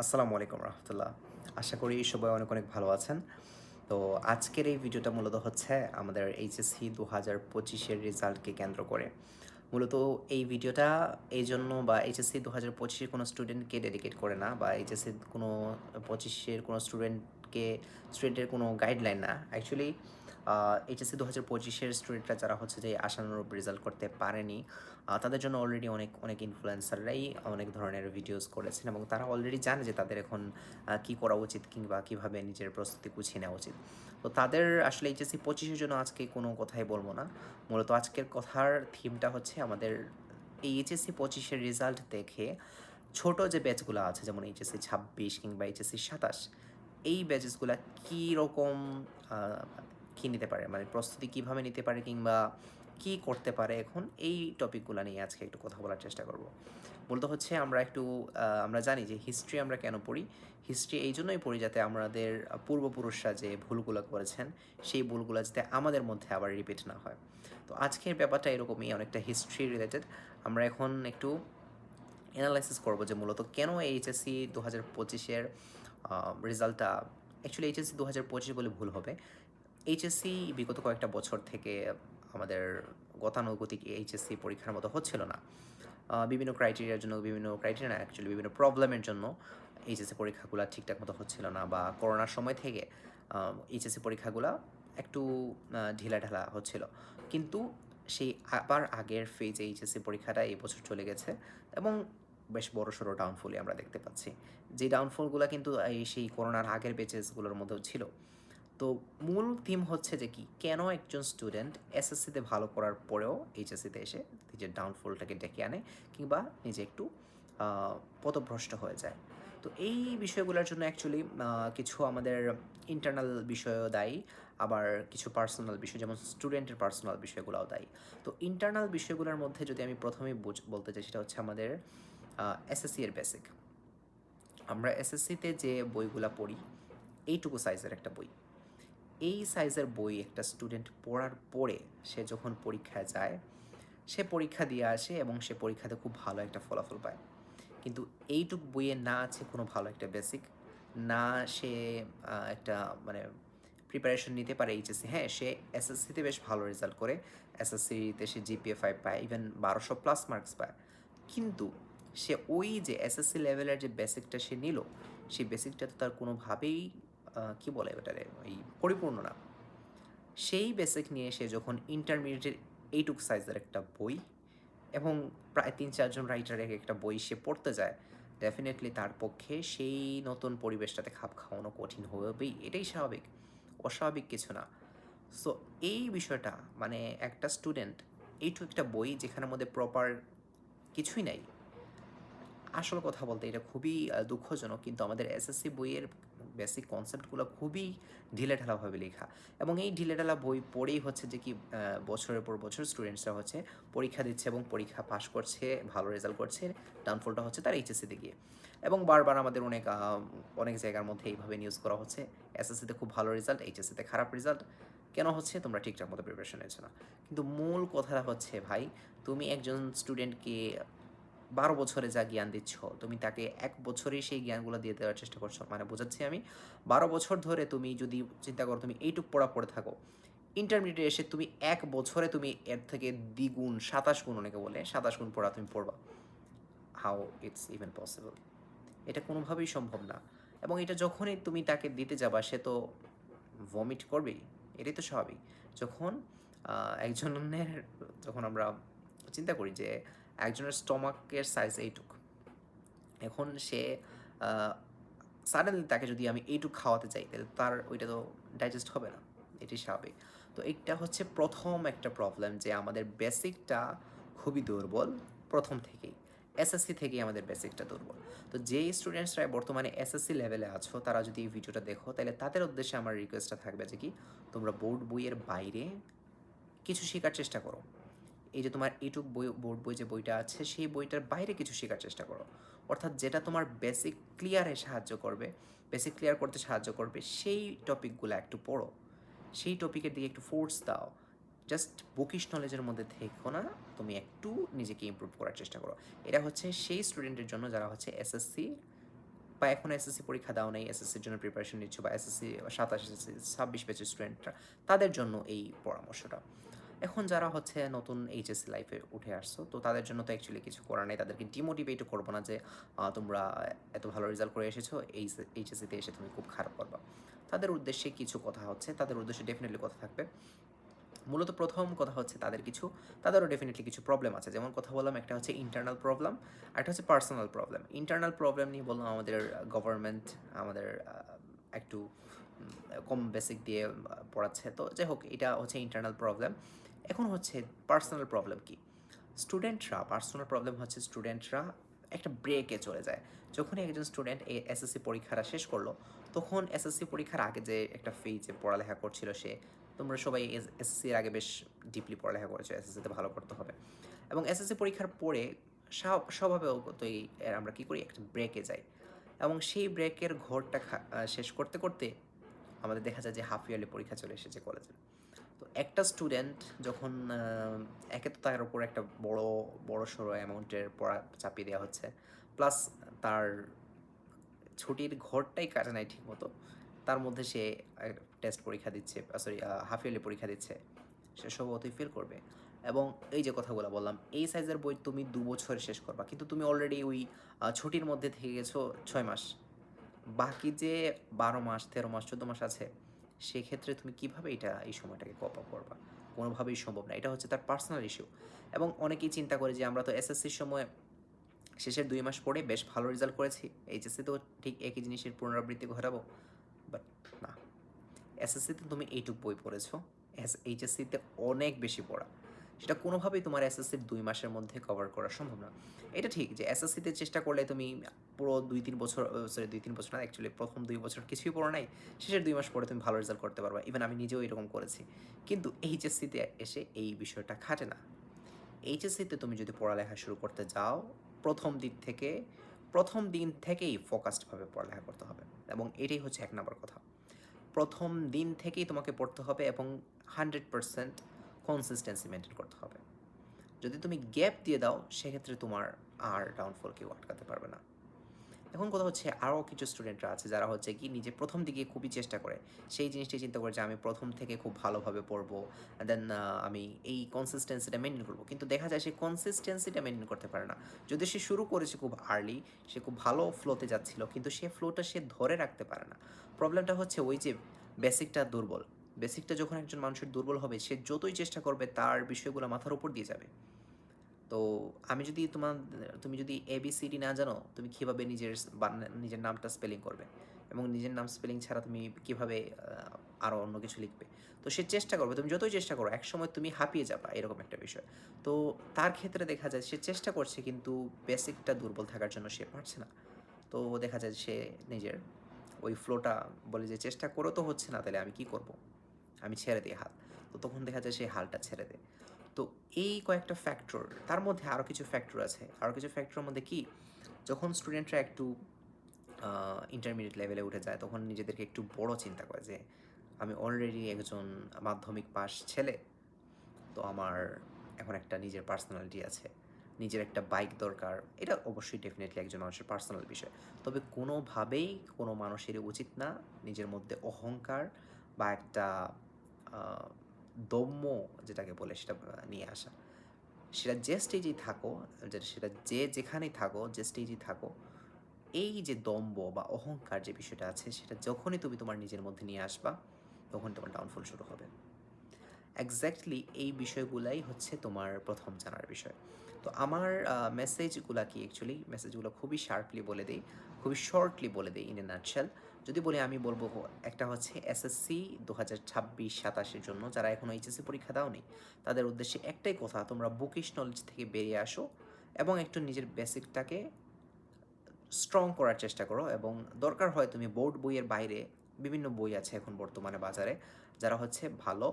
আসসালামু আলাইকুম রহমতুল্লাহ। আশা করি সবাই অনেক অনেক ভালো আছেন। তো আজকের এই ভিডিওটা মূলত হচ্ছে আমাদের এইচএসসি দু হাজার পঁচিশের রেজাল্টকে কেন্দ্র করে। মূলত এই ভিডিওটা এই জন্য বা এইচএসসি দু হাজার পঁচিশের কোনো স্টুডেন্টকে ডেডিকেট করে না বা এইচএসসি কোনো পঁচিশের কোনো স্টুডেন্টকে স্টুডেন্টের কোনো গাইডলাইন না। অ্যাকচুয়ালি এইচএসসি দু হাজার পঁচিশের স্টুডেন্টরা যারা হচ্ছে যে আশানুরূপ রেজাল্ট করতে পারেনি তাদের জন্য অলরেডি অনেক অনেক ইনফ্লুয়েন্সাররাই অনেক ধরনের ভিডিওস করেছেন এবং তারা অলরেডি জানে যে তাদের এখন কি করা উচিত কিংবা কীভাবে নিজের প্রস্তুতি গুছিয়ে নেওয়া উচিত। তো তাদের আসলে এইচএসসি পঁচিশের জন্য আজকে কোনো কথাই বলব না। মূলত আজকের কথার থিমটা হচ্ছে আমাদের এই এইচএসসি পঁচিশের রেজাল্ট দেখে ছোট যে ব্যাচগুলো আছে, যেমন এইচএসসি ছাব্বিশ কিংবা এইচএসসি সাতাশ, এই ব্যাচেসগুলো কী রকম কী নিতে পারে? মানে প্রস্তুতি কীভাবে নিতে পারে কিংবা কী করতে পারে? এখন এই টপিকগুলো নিয়ে আজকে একটু কথা বলার চেষ্টা করব। মূলত হচ্ছে আমরা একটু আমরা জানি যে হিস্ট্রি আমরা কেন পড়ি? হিস্ট্রি এই জন্যই পড়ি যাতে আমাদের পূর্বপুরুষরা যে ভুলগুলো করেছেন, সেই ভুলগুলো যাতে আমাদের মধ্যে আবার রিপিট না হয়। তো আজকের ব্যাপারটা এরকমই অনেকটা হিস্ট্রি রিলেটেড আমরা এখন একটু অ্যানালাইসিস করব যে মূলত কেন এইচএসসি দু হাজার পঁচিশের রেজাল্টটা অ্যাকচুয়ালি এইচএসসি দু হাজার পঁচিশ বলে ভুল হবে। এইচএসসি বিগত কয়েকটা বছর থেকে আমাদের গতানুগতিক এইচএসসি পরীক্ষার মতো হচ্ছিল না। বিভিন্ন ক্রাইটেরিয়ার জন্য, বিভিন্ন ক্রাইটেরিয়া না অ্যাকচুয়ালি বিভিন্ন প্রবলেমের জন্য এইচএসসি পরীক্ষাগুলো ঠিকঠাক মতো হচ্ছিল না বা করোনার সময় থেকে এইচএসসি পরীক্ষাগুলো একটু ঢিলা ঢালা হচ্ছিল। কিন্তু সেই আবার আগের ফেজে এইচএসসি পরীক্ষাটা এই বছর চলে গেছে এবং বেশ বড় সড়ো ডাউনফলই আমরা দেখতে পাচ্ছি। যে ডাউনফলগুলো কিন্তু এই সেই করোনার আগের বেচেসগুলোর মধ্যেও ছিল। তো মূল থিম হচ্ছে যে কি, কেন একজন স্টুডেন্ট এসএসসিতে ভালো করার পরেও এইচএসসিতে এসে নিজের ডাউনফলটাকে ডেকে আনে কিংবা নিজে একটু পথভ্রষ্ট হয়ে যায়। তো এই বিষয়গুলোর জন্য অ্যাকচুয়ালি কিছু আমাদের ইন্টারনাল বিষয়ও দায়ী, আবার কিছু পার্সোনাল বিষয়, যেমন স্টুডেন্টের পার্সোনাল বিষয়গুলোও দায়ী। তো ইন্টারনাল বিষয়গুলোর মধ্যে যদি আমি প্রথমেই বলতে চাই সেটা হচ্ছে আমাদের এসএসসি এর বেসিক আমরা এসএসসিতে যে বইগুলো পড়ি, এইটুকু সাইজের একটা বই। এই সাইজের বই একটা স্টুডেন্ট পড়ার পরে সে যখন পরীক্ষায় যায়, সে পরীক্ষা দিয়ে আসে এবং সে পরীক্ষাতে খুব ভালো একটা ফলাফল পায়। কিন্তু এইটুক বইয়ে না আছে কোনো ভালো একটা বেসিক না সে একটা মানে প্রিপারেশন নিতে পারে এইচএসসি। হ্যাঁ সে এসএসসিতে বেশ ভালো রেজাল্ট করে। এসএসসিতে সে জিপিএ ফাইভ পায় ইভেন বারোশো প্লাস মার্কস পায়। কিন্তু সে ওই যে এসএসসি লেভেলের যে বেসিকটা সে নিল, সেই বেসিকটা তো তার কোনোভাবেই কি বলে ওটারে ওই পরিপূর্ণ না। সেই বেসিক নিয়ে সে যখন ইন্টারমিডিয়েটের এইটুক সাইজের একটা বই এবং প্রায় তিন চারজন রাইটারের একটা বই সে পড়তে যায় ডেফিনেটলি তার পক্ষে সেই নতুন পরিবেশটাতে খাপ খাওয়ানো কঠিন হবেই। এটাই স্বাভাবিক। অস্বাভাবিক কিছু না। সো এই বিষয়টা মানে একটা স্টুডেন্ট এইটুকু একটা বই যেখানের মধ্যে প্রপার কিছুই নাই আসল কথা বলতে এটা খুবই দুঃখজনক, কিন্তু আমাদের এসএসসি বইয়ের বেসিক কনসেপ্টগুলো খুবই ঢিলেঢালাভাবে লেখা। এবং এই ঢিলেঢালা বই পড়েই হচ্ছে যে কি বছরের পর বছর স্টুডেন্টসরা হচ্ছে পরীক্ষা দিচ্ছে এবং পরীক্ষা পাশ করছে, ভালো রেজাল্ট করছে ডাউনফলটা হচ্ছে তার এইচএসসিতে গিয়ে। এবং বারবার আমাদের অনেক অনেক জায়গার মধ্যে এইভাবে নিউজ করা হচ্ছে এসএসসিতে খুব ভালো রেজাল্ট এইচএসসিতে খারাপ রেজাল্ট কেন হচ্ছে তোমরা ঠিকঠাক মতো প্রিপারেশন নিচ্ছ না। কিন্তু মূল কথাটা হচ্ছে ভাই, তুমি একজন স্টুডেন্টকে বারো বছরে যা জ্ঞান দিচ্ছ, তুমি তাকে এক বছরেই সেই জ্ঞানগুলো দিয়ে দেওয়ার চেষ্টা করছ। মানে বোঝাচ্ছি আমি, বারো বছর ধরে তুমি যদি চিন্তা করো, তুমি এইটুক পড়া পড়ে থাকো ইন্টারমিডিয়েট এসে তুমি এক বছরে তুমি এর থেকে দ্বিগুণ, সাতাশ গুণ অনেকে বলে, সাতাশ গুণ পড়া তুমি পড়বা। হাউ ইটস ইভেন পসিবল এটা কোনোভাবেই সম্ভব না। এবং এটা যখনই তুমি তাকে দিতে যাবা, সে তো ভমিট করবেই, এটাই তো স্বাভাবিক। যখন একজনের, যখন আমরা চিন্তা করি যে একজনের স্টমাকের সাইজ এইটুক। এখন সে সাডেনলি তাকে যদি আমি এইটুক খাওয়াতে চাই, তাহলে তার ওইটা তো ডাইজেস্ট হবে না। এটি স্বাভাবিক। তো এটা হচ্ছে প্রথম একটা প্রবলেম যে আমাদের বেসিকটা খুবই দুর্বল প্রথম থেকেই। এসএসসি থেকেই আমাদের বেসিকটা দুর্বল। তো যেই স্টুডেন্টসরা বর্তমানে এসএসসি লেভেলে আছো, তারা যদি এই ভিডিওটা দেখো, তাহলে তাদের উদ্দেশ্যে আমার রিকোয়েস্টটা থাকবে যে কি, তোমরা বোর্ড বইয়ের বাইরে কিছু শেখার চেষ্টা করো। এই যে তোমার এইটুক বই, বোর্ড বই যে বইটা আছে, সেই বইটার বাইরে কিছু শেখার চেষ্টা করো। অর্থাৎ যেটা তোমার বেসিক ক্লিয়ারে সাহায্য করবে বেসিক ক্লিয়ার করতে সাহায্য করবে, সেই টপিকগুলো একটু পড়ো। সেই টপিকের দিকে একটু ফোর্স দাও। জাস্ট বুকিশ নলেজের মধ্যে থেকো না, তুমি একটু নিজেকে ইমপ্রুভ করার চেষ্টা করো। এটা হচ্ছে সেই স্টুডেন্টের জন্য যারা হচ্ছে এসএসসি বা এখন এসএসসি পরীক্ষা দাও নেই এসএসসির জন্য প্রিপারেশন নিচ্ছ বা এসএসসি সাতাশ এসএসসি ছাব্বিশ ব্যাচের স্টুডেন্টরা তাদের জন্য এই পরামর্শটা। এখন যারা হচ্ছে নতুন এইচএসসি লাইফে উঠে আসছো, তো তাদের জন্য তো অ্যাকচুয়ালি কিছু করার নেই। তাদেরকে ডিমোটিভেটও করব না যে তোমরা এত ভালো রেজাল্ট করে এসেছ এই এইচএসসিতে এসে তুমি খুব খারাপ করবা। তাদের উদ্দেশ্যে কিছু কথা হচ্ছে, তাদের উদ্দেশ্যে ডেফিনেটলি কথা থাকবে। মূলত প্রথম কথা হচ্ছে তাদের কিছু, তাদেরও ডেফিনেটলি কিছু প্রবলেম আছে। যেমন কথা বললাম, একটা হচ্ছে ইন্টারনাল প্রবলেম একটা হচ্ছে পার্সোনাল প্রবলেম ইন্টারনাল প্রবলেম নিয়ে বললাম, আমাদের গভর্নমেন্ট আমাদের একটু কম বেসিক দিয়ে পড়াচ্ছে। তো যাই হোক, এটা হচ্ছে ইন্টারনাল প্রবলেম এখন হচ্ছে পার্সোনাল প্রবলেম কি? স্টুডেন্টরা পার্সোনাল প্রবলেম হচ্ছে স্টুডেন্টরা একটা ব্রেকে চলে যায়। যখনই একজন স্টুডেন্ট এই এসএসসি পরীক্ষাটা শেষ করল, তখন এসএসসি পরীক্ষার আগে যে একটা ফেজে পড়ালেখা করছিল সে, তোমরা সবাই এসএসসির আগে বেশ ডিপলি পড়ালেখা করেছ এসএসসিতে ভালো করতে হবে। এবং এসএসসি পরীক্ষার পরে স্বাভ- স্বভাবতই আমরা কী করি? একটা ব্রেকে যাই। এবং সেই ব্রেকের ঘরটা শেষ করতে করতে আমাদের দেখা যায় যে হাফ ইয়ারলি পরীক্ষা চলে এসেছে কলেজে তো একটা স্টুডেন্ট যখন একে তো তার উপর একটা বড় বড় সড়ো অ্যামাউন্টের পড়া চাপিয়ে দেওয়া হচ্ছে। প্লাস তার ছুটির ঘরটাই কাটে নাই ঠিক মতো তার মধ্যে সে টেস্ট পরীক্ষা দিচ্ছে সরি হাফ ইয়ারলি পরীক্ষা দিচ্ছে। সে স্বভাবতই ফেল করবে। এবং এই যে কথাগুলো বললাম, এই সাইজের বই তুমি দু বছর শেষ করবা। কিন্তু তুমি অলরেডি ওই ছুটির মধ্যে থেকে গেছো ছয় মাস। বাকি যে বারো মাস, তেরো মাস, চোদ্দ মাস আছে সেক্ষেত্রে তুমি কীভাবে এটা, এই সময়টাকে কপ আপ করবা? কোনোভাবেই সম্ভব না। এটা হচ্ছে তার পার্সোনাল ইস্যু এবং অনেকেই চিন্তা করে যে, আমরা তো এসএসসির সময় শেষের দুই মাস পরে বেশ ভালো রেজাল্ট করেছি। এইচএসসি তো ঠিক একই জিনিসের পুনরাবৃত্তি ঘটাবো। বাট না। এসএসসিতে তুমি এইটুক বই পড়েছো। এস এইচএসসিতে অনেক বেশি পড়া। সেটা কোনোভাবেই তোমার এসএসসির দুই মাসের মধ্যে কভার করা সম্ভব না। এটা ঠিক যে এসএসসিতে চেষ্টা করলে তুমি পুরো দুই তিন বছর সরি দুই তিন বছর না অ্যাকচুয়ালি প্রথম দুই বছর কিছুই পড়ো নাই, শেষের দুই মাস পরে তুমি ভালো রেজাল্ট করতে পারবা। ইভেন আমি নিজেও এরকম করেছি। কিন্তু এইচএসসিতে এসে এই বিষয়টা খাটে না। এইচএসসিতে তুমি যদি পড়ালেখা শুরু করতে যাও, প্রথম দিক থেকে, প্রথম দিন থেকেই ফোকাসডভাবে পড়ালেখা করতে হবে। এবং এটাই হচ্ছে এক নম্বর কথা। প্রথম দিন থেকেই তোমাকে পড়তে হবে এবং হান্ড্রেড পারসেন্ট কনসিস্টেন্সি মেনটেন করতে হবে। যদি তুমি গ্যাপ দিয়ে দাও, সেক্ষেত্রে তোমার আর ডাউনফল কেউ আটকাতে পারবে না। এখন কথা হচ্ছে, আরও কিছু স্টুডেন্টরা আছে যারা হচ্ছে কি নিজে প্রথম দিকে খুবই চেষ্টা করে, সেই জিনিসটি চিন্তা করে যে আমি প্রথম থেকে খুব ভালোভাবে পড়ব দেন আমি এই কনসিস্টেন্সিটা মেনটেন করব। কিন্তু দেখা যায় সে কনসিস্টেন্সিটা মেনটেন করতে পারে না। যদি সে শুরু করেছে খুব আর্লি সে খুব ভালো ফ্লোতে যাচ্ছিল, কিন্তু সে ফ্লোটা সে ধরে রাখতে পারে না। প্রবলেমটা হচ্ছে ওই যে বেসিকটা দুর্বল। বেসিকটা যখন একজন মানুষের দুর্বল হবে, সে যতই চেষ্টা করবে, তার বিষয়গুলো মাথার উপর দিয়ে যাবে। তো আমি যদি তোমার, তুমি যদি এবিসিডি না জানো, তুমি কীভাবে নিজের নিজের নামটা স্পেলিং করবে? এবং নিজের নাম স্পেলিং ছাড়া তুমি কীভাবে আরও অন্য কিছু লিখবে? তো সে চেষ্টা করবে, তুমি যতই চেষ্টা করো এক সময় তুমি হাঁপিয়ে যাবা, এরকম একটা বিষয়। তো তার ক্ষেত্রে দেখা যায়, সে চেষ্টা করছে, কিন্তু বেসিকটা দুর্বল থাকার জন্য সে পারছে না। তো দেখা যায় সে নিজের ওই ফ্লোটা বলে যে, চেষ্টা করে তো হচ্ছে না, তাহলে আমি কি করব? আমি ছেড়ে দিই হাল। তো তখন দেখা যায় সেই হালটা ছেড়ে দেয়। তো এই কয়েকটা ফ্যাক্টর তার মধ্যে আরও কিছু ফ্যাক্টর আছে। আরও কিছু ফ্যাক্টরের মধ্যে কি? যখন স্টুডেন্টরা একটু ইন্টারমিডিয়েট লেভেলে উঠে যায়, তখন নিজেদেরকে একটু বড় চিন্তা করে যে, আমি অলরেডি একজন মাধ্যমিক পাস ছেলে, তো আমার এখন একটা নিজের পার্সোনালিটি আছে, নিজের একটা বাইক দরকার। এটা অবশ্যই ডেফিনেটলি একজন মানুষের পার্সোনাল বিষয়। তবে কোনোভাবেই কোনো মানুষেরই উচিত না নিজের মধ্যে অহংকার বা একটা দম্য যেটাকে বলে সেটা নিয়ে আসা। সেটা যে স্টেজেই থাকো, যে- সেটা যে যেখানেই থাকো, যে স্টেজেই থাকো, এই যে দম্ব বা অহংকার যে বিষয়টা আছে, সেটা যখনই তুমি তোমার নিজের মধ্যে নিয়ে আসবা, তখন তোমার ডাউনফল শুরু হবে। এক্স্যাক্টলি এই বিষয়গুলাই হচ্ছে তোমার প্রথম জানার বিষয়। তো আমার মেসেজগুলা কি অ্যাকচুয়ালি মেসেজগুলো খুবই শার্পলি বলে দিই, খুবই শর্টলি বলে দিই ইন এ নাটশেল যদি বলি আমি বলব একটা হচ্ছে এসএসসি দু হাজার ছাব্বিশ সাতাশের জন্য, যারা এখনও এইচএসসি পরীক্ষা দাওনি, তাদের উদ্দেশ্যে একটাই কথা, তোমরা বুকিশ নলেজ থেকে বেরিয়ে আসো এবং একটু নিজের বেসিকটাকে স্ট্রং করার চেষ্টা করো এবং দরকার হয় তুমি বোর্ড বইয়ের বাইরে, বিভিন্ন বই আছে এখন বর্তমানে বাজারে, যারা হচ্ছে ভালো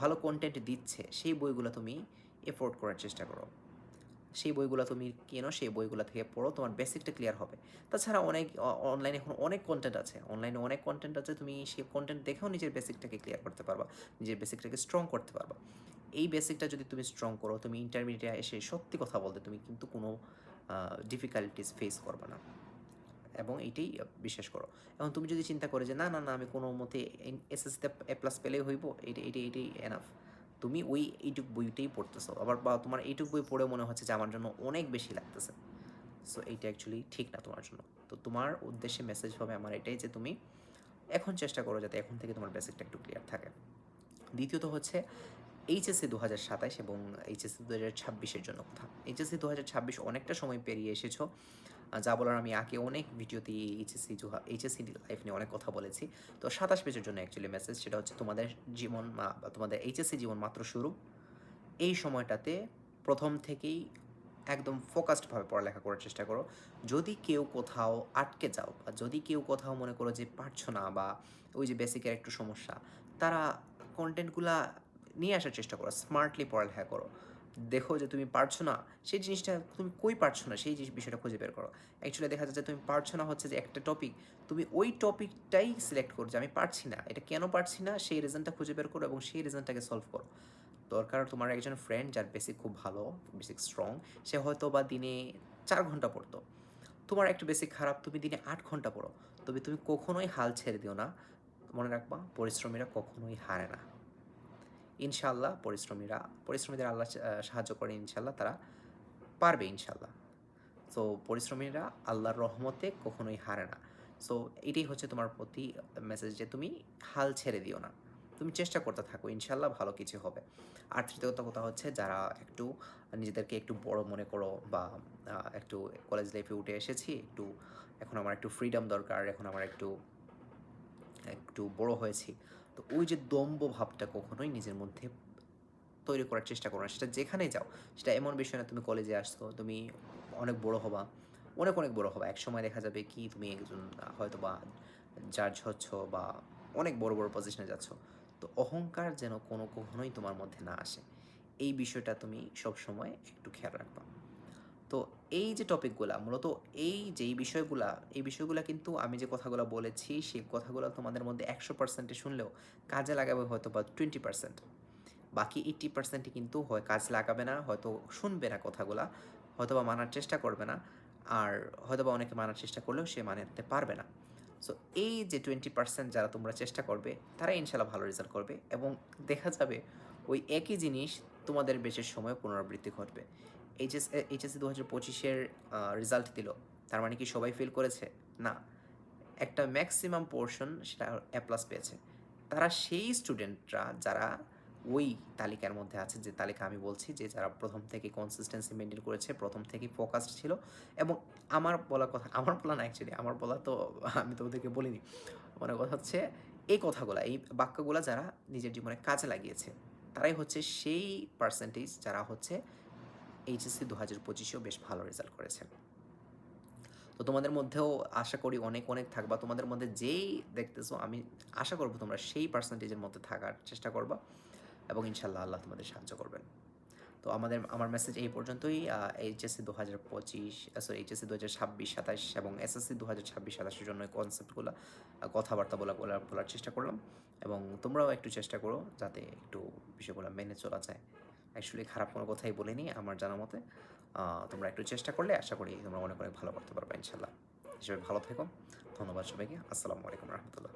ভালো কন্টেন্ট দিচ্ছে, সেই বইগুলো তুমি এফোর্ড করার চেষ্টা করো। সেই বইগুলো তুমি কেনো, সেই বইগুলো থেকে পড়ো, তোমার বেসিকটা ক্লিয়ার হবে। তাছাড়া অনেক অনলাইনে এখন অনেক কন্টেন্ট আছে। অনলাইনে অনেক কন্টেন্ট আছে, তুমি সেই কন্টেন্ট দেখেও নিজের বেসিকটাকে ক্লিয়ার করতে পারবা, নিজের বেসিকটাকে স্ট্রং করতে পারবা। এই বেসিকটা যদি তুমি স্ট্রং করো, তুমি ইন্টারমিডিয়েটে এসে সত্যি কথা বলতে তুমি কিন্তু কোনো ডিফিকাল্টিস ফেস করবে না। এবং এইটাই বিশ্বাস করো। এখন তুমি যদি চিন্তা করে যে, না না না, আমি কোনো মতে এসএসসিতে এ প্লাস পেলেই হইব? এইটা এইটাই এনাফ তুমি ওই এইটুক বইটাই পড়তেছো। আবার বা তোমার এইটুক বই পড়ে মনে হচ্ছে যে আমার জন্য অনেক বেশি লাগতেছে। সো এইটা অ্যাকচুয়ালি ঠিক না তোমার জন্য। তো তোমার উদ্দেশ্যে মেসেজ হবে আমার এটাই যে তুমি এখন চেষ্টা করো যাতে এখন থেকে তোমার বেসিকটা একটু ক্লিয়ার থাকে। দ্বিতীয়ত হচ্ছে এইচএসসি দু হাজার সাতাশ এবং এইচএসসি দু হাজার ছাব্বিশের জন্য কথা। এইচএসসি দু হাজার ছাব্বিশ অনেকটা সময় পেরিয়ে এসেছ। যা বলার আমি আগে অনেক ভিডিওতে এইচএসসি এইচএসসি লাইফ নিয়ে অনেক কথা বলেছি। তো সাতাশ পেজের জন্য অ্যাকচুয়ালি মেসেজ সেটা হচ্ছে তোমাদের জীবন বা তোমাদের এইচএসসি জীবন মাত্র শুরু। এই সময়টাতে প্রথম থেকেই একদম ফোকাসডভাবে পড়ালেখা করার চেষ্টা করো। যদি কেউ কোথাও আটকে যাও, বা যদি কেউ কোথাও মনে করো যে পারছ না, বা ওই যে বেসিকের একটু সমস্যা, তারা কন্টেন্টগুলা নিয়ে আসার চেষ্টা করো স্মার্টলি পড়ালেখা করো। দেখো যে তুমি পারছ না, সেই জিনিসটা তুমি কই পারছ না, সেই জিনিস বিষয়টা খুঁজে বের করো। অ্যাকচুয়ালি দেখা যাচ্ছে তুমি পারছ না হচ্ছে যে একটা টপিক তুমি ওই টপিকটাই সিলেক্ট করো যে আমি পারছি না। এটা কেন পারছি না? সেই রিজনটা খুঁজে বের করো এবং সেই রিজনটাকে সলভ করো। দরকার তোমার একজন ফ্রেন্ড যার বেসিক খুব ভালো বেসিক স্ট্রং সে হয়তো বা দিনে চার ঘণ্টা পড়তো। তোমার একটু বেসিক খারাপ, তুমি দিনে আট ঘণ্টা পড়ো। তবে তুমি কখনোই হাল ছেড়ে দিও না। মনে রাখবা, পরিশ্রমীরা কখনোই হারে না। ইনশাল্লাহ পরিশ্রমীরা, পরিশ্রমীদের আল্লাহ সাহায্য করে ইনশাল্লাহ তারা পারবে ইনশাল্লাহ সো পরিশ্রমীরা আল্লাহর রহমতে কখনোই হারে না। সো এটাই হচ্ছে তোমার প্রতি মেসেজ যে তুমি হাল ছেড়ে দিও না। তুমি চেষ্টা করতে থাকো ইনশাল্লাহ ভালো কিছু হবে। আর তৃতীয়ত কথা হচ্ছে, যারা একটু নিজেদেরকে একটু বড় মনে করো বা একটু কলেজ লাইফে উঠে এসেছি, একটু এখন আমার একটু ফ্রিডম দরকার, এখন আমার একটু একটু বড় হয়েছি তো ওই যে দম্ভ ভাবটা কখনোই নিজের মধ্যে তৈরি করার চেষ্টা করো না। সেটা যেখানে যাও, সেটা এমন বিষয় না, তুমি কলেজে আসছো, তুমি অনেক বড় হবা, অনেক অনেক বড় হবা। এক সময় দেখা যাবে কি তুমি একজন হয়তো বা জাজ হচ্ছ বা অনেক বড় বড় পজিশনে যাচ্ছ। তো অহংকার যেন কোনো কখনোই তোমার মধ্যে না আসে। এই বিষয়টা তুমি সব সময় একটু খেয়াল রাখবা। তো এই যে টপিকগুলা মূলত এই যেই বিষয়গুলা, এই বিষয়গুলা কিন্তু আমি যে কথাগুলো বলেছি, সেই কথাগুলো তোমাদের মধ্যে একশো পার্সেন্টে শুনলেও কাজে লাগাবে হয়তো বা টোয়েন্টি পার্সেন্ট বাকি এইট্টি পার্সেন্টই কিন্তু হয় কাজ লাগাবে না, হয়তো শুনবে না কথাগুলা, হয়তো বা মানার চেষ্টা করবে না, আর হয়তো বা অনেকে মানার চেষ্টা করলেও সে মানাতে পারবে না। সো এই যে টোয়েন্টি পার্সেন্ট যারা তোমরা চেষ্টা করবে, তারা ইনশাল্লাহ ভালো রেজাল্ট করবে এবং দেখা যাবে ওই একই জিনিস তোমাদের বেচের সময় পুনরাবৃত্তি ঘটবে। এইচএস এইচএসসি দু হাজার পঁচিশের রেজাল্ট দিল। তার মানে কি সবাই ফিল করেছে? না। একটা ম্যাক্সিমাম পোর্শন সেটা এ প্লাস পেয়েছে। তারা সেই স্টুডেন্টরা যারা ওই তালিকার মধ্যে আছে, যে তালিকা আমি বলছি, যে যারা প্রথম থেকে কনসিস্টেন্সি মেনটেন করেছে, প্রথম থেকে ফোকাসড ছিল। এবং আমার বলা কথা, আমার বলা না অ্যাকচুয়ালি আমার বলা তো আমি তো ওদেরকে বলিনি। মানে কথা হচ্ছে, এই কথাগুলো, এই বাক্যগুলো যারা নিজের জীবনে কাজে লাগিয়েছে, তারাই হচ্ছে সেই পার্সেন্টেজ যারা হচ্ছে এইচএসসি দু হাজার পঁচিশেও বেশ ভালো রেজাল্ট করেছে। তো তোমাদের মধ্যেও আশা করি অনেক অনেক থাকবা। তোমাদের মধ্যে যেই দেখতেছো, আমি আশা করব তোমরা সেই পার্সেন্টেজের মধ্যে থাকার চেষ্টা করবা এবং ইনশাল্লাহ আল্লাহ তোমাদের সাহায্য করবেন। তো আমাদের, আমার মেসেজ এই পর্যন্তই। এইচএসসি দু হাজার পঁচিশ সরি এইচএসসি দু হাজার ছাব্বিশ, সাতাশ এবং এসএসসি দু হাজার ছাব্বিশ, সাতাশের জন্য কনসেপ্টগুলো কথাবার্তা বলা, বলার চেষ্টা করলাম। এবং তোমরাও একটু চেষ্টা করো যাতে একটু বিষয়গুলো মেনে চলা যায়। অ্যাকচুয়ালি খারাপ কোনো কথাই বলিনি আমার জানা মতে। তোমরা একটু চেষ্টা করলে আশা করি তোমরা অনেক অনেক ভালো করতে পারবে ইনশাল্লাহ হিসেবে ভালো থেকো। ধন্যবাদ সবাইকে। আসসালামু আলাইকুম রহমতুল্লাহ।